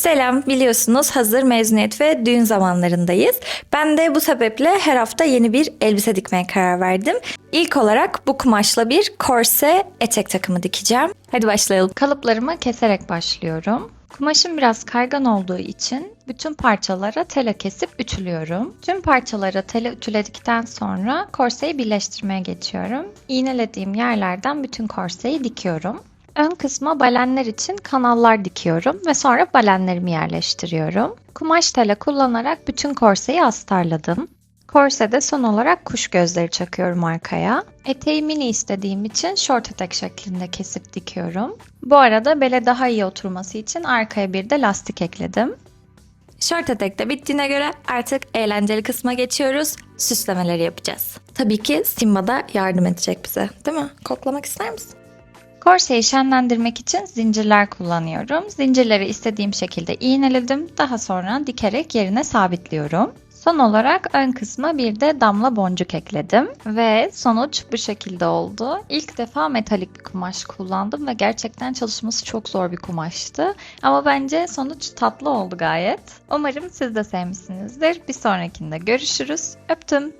Selam, biliyorsunuz hazır mezuniyet ve düğün zamanlarındayız. Ben de bu sebeple her hafta yeni bir elbise dikmeye karar verdim. İlk olarak bu kumaşla bir korse etek takımı dikeceğim. Hadi başlayalım. Kalıplarımı keserek başlıyorum. Kumaşım biraz kaygan olduğu için bütün parçalara tela kesip ütülüyorum. Tüm parçalara tela ütüledikten sonra korseyi birleştirmeye geçiyorum. İğnelediğim yerlerden bütün korseyi dikiyorum. Ön kısma balenler için kanallar dikiyorum ve sonra balenlerimi yerleştiriyorum. Kumaş tela kullanarak bütün korseyi astarladım. Korsede son olarak kuş gözleri çakıyorum arkaya. Eteği mini istediğim için short etek şeklinde kesip dikiyorum. Bu arada bele daha iyi oturması için arkaya bir de lastik ekledim. Şort etek de bittiğine göre artık eğlenceli kısma geçiyoruz. Süslemeleri yapacağız. Tabii ki Simba da yardım edecek bize. Değil mi? Koklamak ister misin? Korseyi şenlendirmek için zincirler kullanıyorum. Zincirleri istediğim şekilde iğneledim. Daha sonra dikerek yerine sabitliyorum. Son olarak ön kısma bir de damla boncuk ekledim ve sonuç bu şekilde oldu. İlk defa metalik bir kumaş kullandım ve gerçekten çalışması çok zor bir kumaştı. Ama bence sonuç tatlı oldu gayet. Umarım siz de sevmişsinizdir. Bir sonrakinde görüşürüz. Öptüm.